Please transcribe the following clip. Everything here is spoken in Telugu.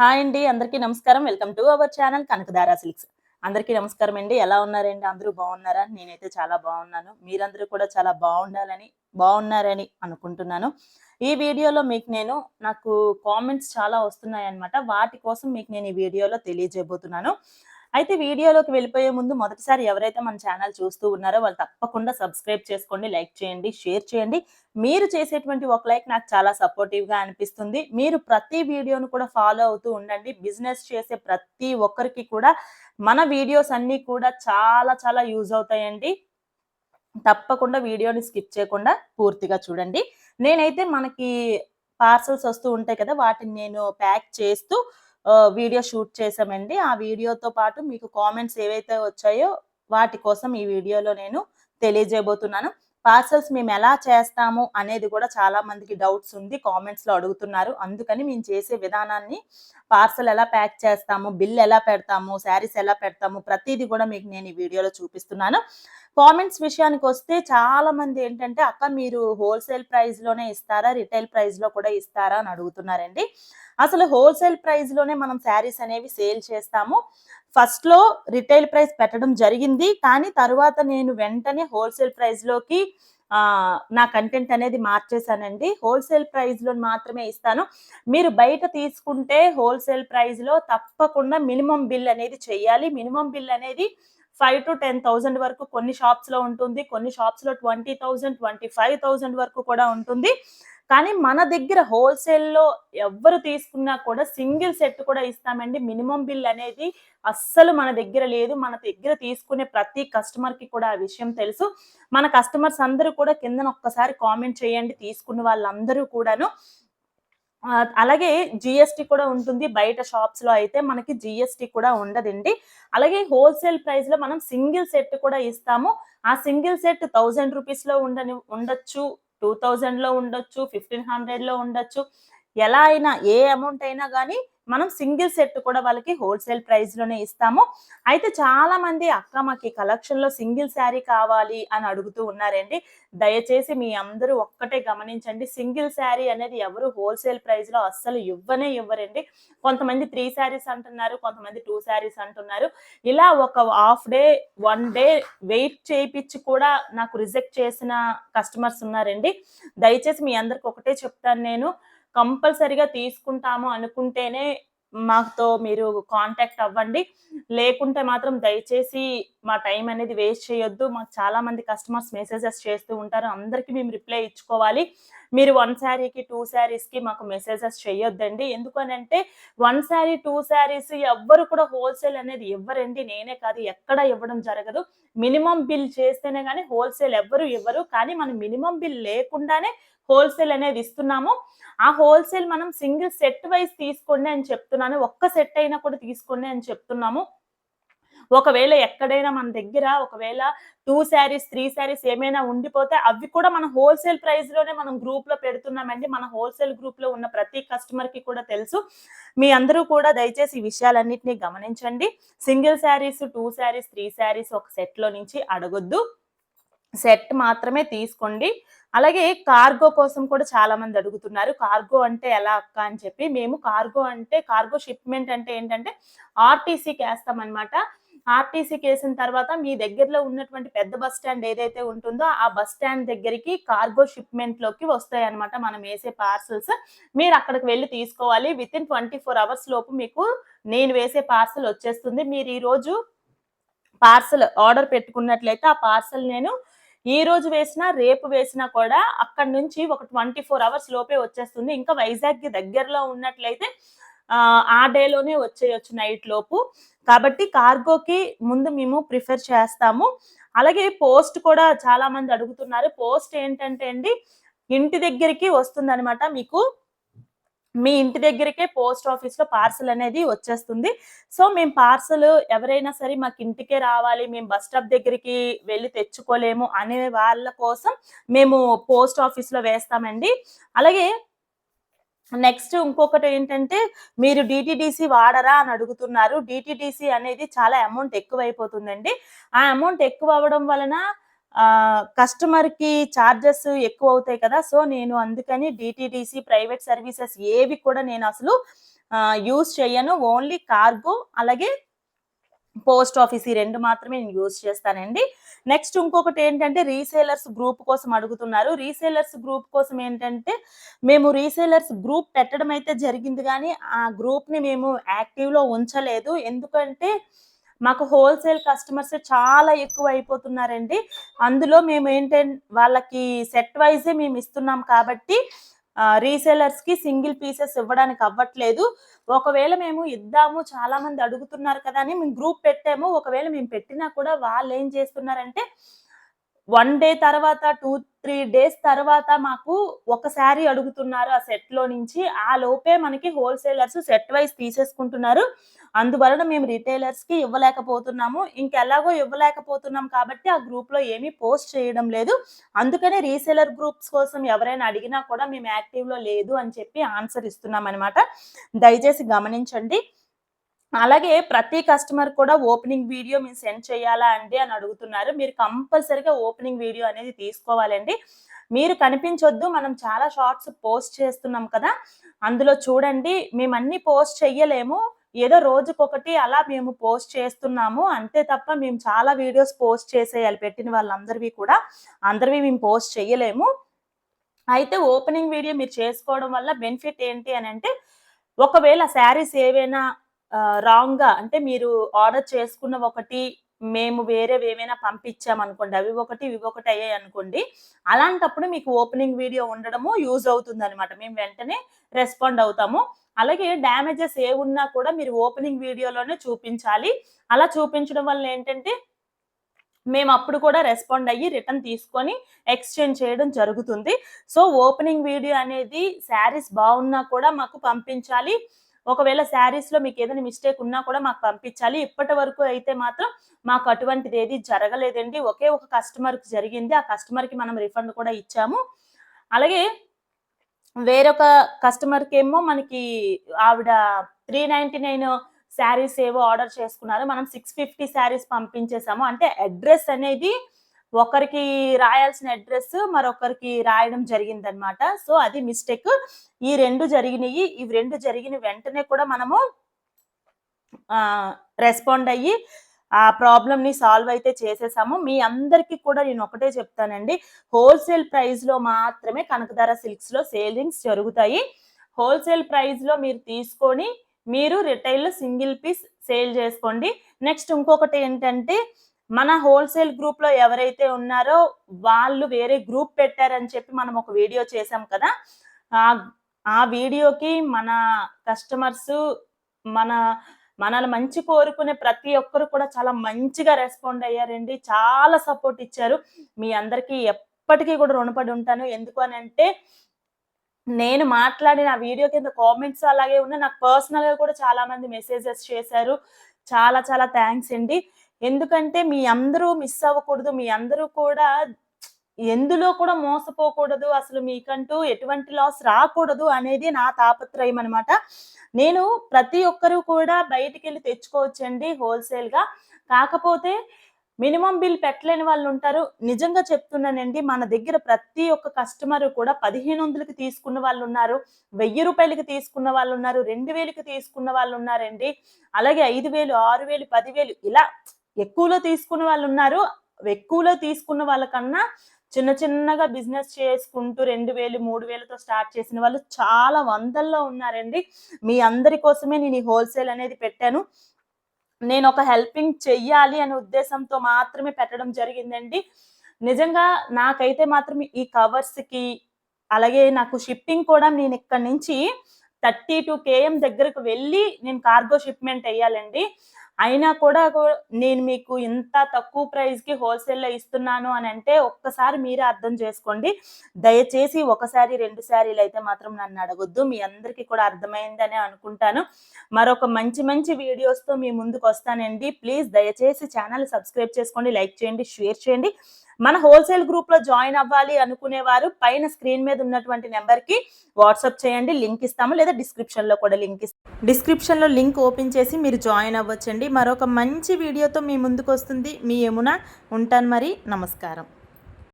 హాయ్ అండి అందరికీ నమస్కారం. Welcome to our channel Kanakadhara silks. అందరికీ నమస్కారం అండి. ఎలా ఉన్నారండి? అందరూ బాగున్నారా? నేనైతే చాలా బాగున్నాను. మీరందరూ కూడా చాలా బాగుండాలని బాగున్నారని అనుకుంటున్నాను. ఈ వీడియోలో మీకు నేను నాకు కామెంట్స్ చాలా వస్తున్నాయి అన్నమాట వాటి కోసం మీకు నేను ఈ వీడియోలో తెలియజేయబోతున్నాను. అయితే వీడియోలోకి వెళ్ళిపోయే ముందు మొదటిసారి ఎవరైతే మన ఛానల్ చూస్తూ ఉన్నారో వాళ్ళు తప్పకుండా సబ్స్క్రైబ్ చేసుకోండి లైక్ చేయండి షేర్ చేయండి. మీరు చేసేటువంటి ఒక లైక్ నాకు చాలా సపోర్టివ్గా అనిపిస్తుంది. మీరు ప్రతి వీడియోను కూడా ఫాలో అవుతూ ఉండండి. బిజినెస్ చేసే ప్రతి ఒక్కరికి కూడా మన వీడియోస్ అన్ని కూడా చాలా చాలా యూజ్ అవుతాయండి. తప్పకుండా వీడియోని స్కిప్ చేయకుండా పూర్తిగా చూడండి. నేనైతే మనకి పార్సల్స్ వస్తూ ఉంటాయి కదా వాటిని నేను ప్యాక్ చేస్తూ వీడియో షూట్ చేసామండి ఆ వీడియోతో పాటు మీకు కామెంట్స్ ఏవైతే వచ్చాయో వాటి కోసం ఈ వీడియోలో నేను తెలియజేయబోతున్నాను. పార్సల్స్ మేము ఎలా చేస్తాము అనేది కూడా చాలా మందికి డౌట్స్ ఉంది. కామెంట్స్లో అడుగుతున్నారు. అందుకని మేము చేసే విధానాన్ని పార్సల్ ఎలా ప్యాక్ చేస్తాము బిల్ ఎలా పెడతాము శారీస్ ఎలా పెడతాము ప్రతిదీ కూడా మీకు నేను ఈ వీడియోలో చూపిస్తున్నాను. కామెంట్స్ విషయానికి వస్తే చాలా మంది ఏంటంటే అక్క మీరు హోల్సేల్ ప్రైస్లోనే ఇస్తారా? రిటైల్ ప్రైస్లో కూడా ఇస్తారా? అని అడుగుతున్నారండి. అసలు హోల్సేల్ ప్రైస్లోనే మనం శారీస్ అనేవి సేల్ చేస్తాము. ఫస్ట్లో రిటైల్ ప్రైస్ పెట్టడం జరిగింది. కానీ తర్వాత నేను వెంటనే హోల్సేల్ ప్రైస్లోకి నా కంటెంట్ అనేది మార్చేశానండి. హోల్సేల్ ప్రైస్లో మాత్రమే ఇస్తాను. మీరు బయట తీసుకుంటే హోల్సేల్ ప్రైస్లో తప్పకుండా మినిమం బిల్ అనేది చెయ్యాలి మినిమం బిల్ అనేది ఫైవ్ టు టెన్ థౌజండ్ వరకు కొన్ని షాప్స్లో ఉంటుంది. కొన్ని షాప్స్లో twenty thousand twenty five thousand వరకు కూడా ఉంటుంది. కానీ మన దగ్గర హోల్సేల్లో ఎవ్వరు తీసుకున్నా కూడా సింగిల్ సెట్ కూడా ఇస్తామండి. మినిమం బిల్ అనేది అస్సలు మన దగ్గర లేదు. మన దగ్గర తీసుకునే ప్రతి కస్టమర్కి కూడా ఆ విషయం తెలుసు. మన కస్టమర్స్ అందరూ కూడా కింద ఒక్కసారి కామెంట్ చేయండి. తీసుకున్న వాళ్ళందరూ కూడాను. అలాగే జిఎస్టి కూడా ఉంటుంది. బయట షాప్స్లో అయితే మనకి జిఎస్టి కూడా ఉండదండి. అలాగే హోల్సేల్ ప్రైస్లో మనం సింగిల్ సెట్ కూడా ఇస్తాము. ఆ సింగిల్ సెట్ థౌజండ్ రూపీస్లో ఉండని ఉండొచ్చు. టూ థౌజండ్లో ఉండొచ్చు ఫిఫ్టీన్ హండ్రెడ్లో ఉండొచ్చు. ఎలా అయినా ఏ అమౌంట్ అయినా కానీ మనం సింగిల్ సెట్ కూడా వాళ్ళకి హోల్సేల్ ప్రైస్లోనే ఇస్తాము. అయితే చాలా మంది అక్క మాకు కలెక్షన్లో సింగిల్ శారీ కావాలి అని అడుగుతూ ఉన్నారండి. దయచేసి మీ అందరూ ఒక్కటే గమనించండి. సింగిల్ శారీ అనేది ఎవరు హోల్సేల్ ప్రైస్లో అస్సలు ఇవ్వనే ఇవ్వరండి. కొంతమంది త్రీ శారీస్ అంటున్నారు కొంతమంది టూ శారీస్ అంటున్నారు. ఇలా ఒక half day one day wait చేయించి కూడా నాకు రిజెక్ట్ చేసిన కస్టమర్స్ ఉన్నారండి. దయచేసి మీ అందరికి ఒకటే చెప్తాను నేను. కంపల్సరిగా తీసుకుంటాము అనుకుంటేనే మాతో మీరు కాంటాక్ట్ అవ్వండి. లేకుంటే మాత్రం దయచేసి మా టైం అనేది వేస్ట్ చేయొద్దు. మాకు చాలా మంది కస్టమర్స్ మెసేజెస్ చేస్తూ ఉంటారు. అందరికీ మేము రిప్లై ఇచ్చుకోవాలి. మీరు వన్ శారీకి టూ శారీస్కి మాకు మెసేజెస్ చేయొద్దండి. ఎందుకనంటే వన్ శారీ టూ శారీస్ ఎవ్వరు కూడా హోల్సేల్ అనేది ఇవ్వరండి. నేనే కాదు ఎక్కడ ఇవ్వడం జరగదు. మినిమం బిల్ చేస్తేనే కానీ హోల్సేల్ ఎవ్వరు ఇవ్వరు. కానీ మనం మినిమం బిల్ లేకుండానే హోల్సేల్ అనేది ఇస్తున్నాము. ఆ హోల్సేల్ మనం సింగిల్ సెట్ వైజ్ తీసుకోండి అని చెప్తున్నాను. ఒక్క సెట్ అయినా కూడా తీసుకోండి అని చెప్తున్నాము. ఒకవేళ ఎక్కడైనా మన దగ్గర ఒకవేళ టూ శారీస్ త్రీ శారీస్ ఏమైనా ఉండిపోతే అవి కూడా మన హోల్సేల్ ప్రైస్లోనే మనం గ్రూప్లో పెడుతున్నామండి. మన హోల్సేల్ గ్రూప్లో ఉన్న ప్రతి కస్టమర్కి కూడా తెలుసు. మీ అందరూ కూడా దయచేసి ఈ విషయాలన్నింటినీ గమనించండి. Single saris two saris three saris ఒక సెట్లో నుంచి అడగొద్దు. సెట్ మాత్రమే తీసుకోండి. అలాగే కార్గో కోసం కూడా చాలా మంది అడుగుతున్నారు. కార్గో అంటే ఎలా అక్క అని చెప్పి. మేము కార్గో అంటే కార్గో షిప్మెంట్ అంటే ఏంటంటే ఆర్టీసీకి వేస్తామన్నమాట. ఆర్టీసీ కేసిన తర్వాత మీ దగ్గరలో ఉన్నటువంటి పెద్ద బస్ స్టాండ్ ఏదైతే ఉంటుందో ఆ బస్ స్టాండ్ దగ్గరికి కార్గో షిప్మెంట్లోకి వస్తాయి అనమాట మనం వేసే పార్సల్స్. మీరు అక్కడికి వెళ్ళి తీసుకోవాలి. Within twenty four hours లోపు మీకు నేను వేసే పార్సల్ వచ్చేస్తుంది. మీరు ఈ రోజు పార్సల్ ఆర్డర్ పెట్టుకున్నట్లయితే ఆ పార్సల్ నేను ఈ రోజు వేసినా రేపు వేసినా కూడా అక్కడ నుంచి ఒక ట్వంటీ ఫోర్ అవర్స్ లోపే వచ్చేస్తుంది. ఇంకా వైజాగ్కి దగ్గరలో ఉన్నట్లయితే ఆ, డేలోనే వచ్చేయచ్చు నైట్ లోపు. కాబట్టి కార్గోకి ముందు మేము ప్రిఫర్ చేస్తాము. అలాగే పోస్ట్ కూడా చాలా మంది అడుగుతున్నారు. పోస్ట్ ఏంటంటే అండి ఇంటి దగ్గరికి వస్తుంది మీకు. మీ ఇంటి దగ్గరికే పోస్ట్ ఆఫీస్లో పార్సల్ అనేది వచ్చేస్తుంది. సో మేము పార్సల్ ఎవరైనా సరే మాకు ఇంటికే రావాలి మేము బస్ స్టాప్ దగ్గరికి వెళ్ళి తెచ్చుకోలేము అనే వాళ్ళ కోసం మేము పోస్ట్ ఆఫీస్లో వేస్తామండి. అలాగే నెక్స్ట్ ఇంకొకటి ఏంటంటే మీరు డిటిడిసి వాడరా అని అడుగుతున్నారు. డిటిడిసి అనేది చాలా అమౌంట్ ఎక్కువైపోతుందండి. ఆ అమౌంట్ ఎక్కువ అవ్వడం వలన కస్టమర్కి ఛార్జెస్ ఎక్కువ అవుతాయి కదా. సో నేను అందుకని డిటిడిసి ప్రైవేట్ సర్వీసెస్ ఏవి కూడా నేను అసలు యూస్ చేయను ఓన్లీ కార్గో అలాగే పోస్ట్ ఆఫీస్ ఈ రెండు మాత్రమే నేను యూజ్ చేస్తానండి. నెక్స్ట్ ఇంకొకటి ఏంటంటే రీసేలర్స్ గ్రూప్ కోసం అడుగుతున్నారు. రీసేలర్స్ గ్రూప్ కోసం ఏంటంటే మేము రీసేలర్స్ గ్రూప్ పెట్టడం అయితే జరిగింది కానీ ఆ గ్రూప్ని మేము యాక్టివ్లో ఉంచలేదు. ఎందుకంటే మాకు హోల్సేల్ కస్టమర్స్ చాలా ఎక్కువ అయిపోతున్నారండి అందులో మేము ఏంటంటే వాళ్ళకి సెట్ వైజే మేము ఇస్తున్నాం కాబట్టి రీసెలర్స్కి సింగిల్ పీసెస్ ఇవ్వడానికి అవ్వట్లేదు. ఒకవేళ మేము ఇద్దాము చాలా మంది అడుగుతున్నారు కదా అని మేము గ్రూప్ పెట్టాము. ఒకవేళ మేము పెట్టినా కూడా వాళ్ళు ఏం చేస్తున్నారంటే వన్ డే తర్వాత టూ త్రీ డేస్ తర్వాత మాకు ఒకసారి అడుగుతున్నారు ఆ సెట్లో నుంచి. ఆ లోపే మనకి హోల్సేలర్స్ సెట్ వైజ్ తీసేసుకుంటున్నారు. అందువలన మేము రిటైలర్స్కి ఇవ్వలేకపోతున్నాము. ఇంకెలాగో ఇవ్వలేకపోతున్నాం కాబట్టి ఆ గ్రూప్లో ఏమీ పోస్ట్ చేయడం లేదు. అందుకనే రీసేలర్ గ్రూప్స్ కోసం ఎవరైనా అడిగినా కూడా మేము యాక్టివ్లో లేదు అని చెప్పి ఆన్సర్ ఇస్తున్నాం అనమాట దయచేసి గమనించండి. అలాగే ప్రతి కస్టమర్ కూడా ఓపెనింగ్ వీడియో మీరు సెండ్ చేయాలా అండి అని అడుగుతున్నారు. మీరు కంపల్సరిగా ఓపెనింగ్ వీడియో అనేది తీసుకోవాలండి. మీరు కనిపించొద్దు. మనం చాలా షార్ట్స్ పోస్ట్ చేస్తున్నాం కదా. అందులో చూడండి మేము అన్ని పోస్ట్ చెయ్యలేము. ఏదో రోజుకొకటి అలా మేము పోస్ట్ చేస్తున్నాము. అంతే తప్ప మేము చాలా వీడియోస్ పోస్ట్ చేసేయాలి పెట్టిన వాళ్ళందరివి కూడా. అందరివి మేము పోస్ట్ చేయలేము అయితే ఓపెనింగ్ వీడియో మీరు చేసుకోవడం వల్ల బెనిఫిట్ ఏంటి అని అంటే ఒకవేళ శారీస్ ఏవైనా రాంగ్గా అంటే మీరు ఆర్డర్ చేసుకున్న ఒకటి మేము వేరే ఏమైనా పంపించాం అనుకోండి అవి ఒకటి ఇవి ఒకటి అయ్యాయి అనుకోండి అలాంటప్పుడు మీకు ఓపెనింగ్ వీడియో ఉండడము యూజ్ అవుతుంది అనమాట మేము వెంటనే రెస్పాండ్ అవుతాము. అలాగే డ్యామేజెస్ ఏ ఉన్నా కూడా మీరు ఓపెనింగ్ వీడియోలోనే చూపించాలి. అలా చూపించడం వల్ల ఏంటంటే మేము అప్పుడు కూడా రెస్పాండ్ అయ్యి రిటర్న్ తీసుకొని ఎక్స్చేంజ్ చేయడం జరుగుతుంది. సో ఓపెనింగ్ వీడియో అనేది శారీస్ బాగున్నా కూడా మాకు పంపించాలి. ఒకవేళ శారీస్లో మీకు ఏదైనా మిస్టేక్ ఉన్నా కూడా మాకు పంపించాలి. ఇప్పటి వరకు అయితే మాత్రం మాకు అటువంటిది ఏది జరగలేదండి. ఒకే ఒక కస్టమర్కి జరిగింది. ఆ కస్టమర్కి మనం రిఫండ్ కూడా ఇచ్చాము. అలాగే వేరొక కస్టమర్కి ఏమో మనకి ఆవిడ త్రీ నైన్టీ నైన్ శారీస్ ఏవో ఆర్డర్ చేసుకున్నారు. మనం సిక్స్ ఫిఫ్టీ శారీస్ పంపించేసాము. అంటే అడ్రస్ అనేది ఒకరికి రాయాల్సిన అడ్రస్ మరొకరికి రాయడం జరిగింది అనమాట సో అది మిస్టేక్. ఈ రెండు జరిగినాయి. ఇవి రెండు జరిగిన వెంటనే కూడా మనము రెస్పాండ్ అయ్యి ఆ ప్రాబ్లమ్ని సాల్వ్ అయితే చేసేసాము. మీ అందరికి కూడా నేను ఒకటే చెప్తానండి. హోల్సేల్ ప్రైస్లో మాత్రమే కనకధార సిల్క్స్లో సేలింగ్స్ జరుగుతాయి. హోల్సేల్ ప్రైస్లో మీరు తీసుకొని మీరు రిటైల్లో సింగిల్ పీస్ సేల్ చేసుకోండి. నెక్స్ట్ ఇంకొకటి ఏంటంటే మన హోల్సేల్ గ్రూప్లో ఎవరైతే ఉన్నారో వాళ్ళు వేరే గ్రూప్ పెట్టారని చెప్పి మనం ఒక వీడియో చేసాం కదా. ఆ వీడియోకి మన కస్టమర్స్ మన మనల్ని మంచి కోరుకునే ప్రతి ఒక్కరు కూడా చాలా మంచిగా రెస్పాండ్ అయ్యారండి. చాలా సపోర్ట్ ఇచ్చారు. మీ అందరికీ ఎప్పటికీ కూడా రుణపడి ఉంటాను. ఎందుకు అని అంటే నేను మాట్లాడిన ఆ వీడియో కింద కామెంట్స్ అలాగే ఉన్నాయి. నాకు పర్సనల్గా కూడా చాలా మంది మెసేజెస్ చేశారు. చాలా చాలా థ్యాంక్స్ అండి. ఎందుకంటే మీ అందరూ మిస్ అవ్వకూడదు మీ అందరూ కూడా ఎందులో కూడా మోసపోకూడదు అసలు మీకంటూ ఎటువంటి లాస్ రాకూడదు అనేది నా తాపత్రయం అనమాట నేను ప్రతి ఒక్కరూ కూడా బయటికి వెళ్ళి తెచ్చుకోవచ్చండి హోల్సేల్గా. కాకపోతే మినిమం బిల్ పెట్టలేని వాళ్ళు ఉంటారు. నిజంగా చెప్తున్నానండి మన దగ్గర ప్రతి ఒక్క కస్టమర్ కూడా పదిహేను వందలకి తీసుకున్న వాళ్ళు ఉన్నారు వెయ్యి రూపాయలకి తీసుకున్న వాళ్ళు ఉన్నారు రెండు వేలకి తీసుకున్న వాళ్ళు ఉన్నారండి అలాగే ఐదు వేలు ఆరు వేలు పదివేలు ఇలా ఎక్కువలో తీసుకున్న వాళ్ళు ఉన్నారు. ఎక్కువలో తీసుకున్న వాళ్ళకన్నా చిన్న చిన్నగా బిజినెస్ చేసుకుంటూ రెండు వేలు మూడు వేలతో స్టార్ట్ చేసిన వాళ్ళు చాలా వందల్లో ఉన్నారండి. మీ అందరి కోసమే నేను ఈ హోల్సేల్ అనేది పెట్టాను. నేను ఒక హెల్పింగ్ చెయ్యాలి అనే ఉద్దేశంతో మాత్రమే పెట్టడం జరిగిందండి. నిజంగా నాకైతే మాత్రం ఈ కవర్స్కి అలాగే నాకు షిప్పింగ్ కూడా నేను ఇక్కడ నుంచి థర్టీ టూ కేఎం దగ్గరకు వెళ్ళి నేను కార్గో షిప్మెంట్ వేయాలండి. అయినా కూడా నేను మీకు ఇంత తక్కువ ప్రైస్కి హోల్సేల్లో ఇస్తున్నాను అని అంటే ఒక్కసారి మీరే అర్థం చేసుకోండి. దయచేసి ఒకసారి రెండు శారీలు అయితే మాత్రం నన్ను అడగొద్దు. మీ అందరికీ కూడా అర్థమైందని అనుకుంటాను. మరొక మంచి మంచి వీడియోస్తో మీ ముందుకు వస్తానండి. ప్లీజ్ దయచేసి ఛానల్ సబ్స్క్రైబ్ చేసుకోండి లైక్ చేయండి షేర్ చేయండి. మన హోల్సేల్ గ్రూప్లో జాయిన్ అవ్వాలి అనుకునేవారు పైన స్క్రీన్ మీద ఉన్నటువంటి నెంబర్కి వాట్సాప్ చేయండి లింక్ ఇస్తాము లేదా డిస్క్రిప్షన్లో కూడా లింక్ ఇస్తాము. డిస్క్రిప్షన్లో లింక్ ఓపెన్ చేసి మీరు జాయిన్ అవ్వచ్చండి. మరొక మంచి వీడియోతో మీ ముందుకు వస్తుంది. మీ యమున ఉంటాను మరి. నమస్కారం.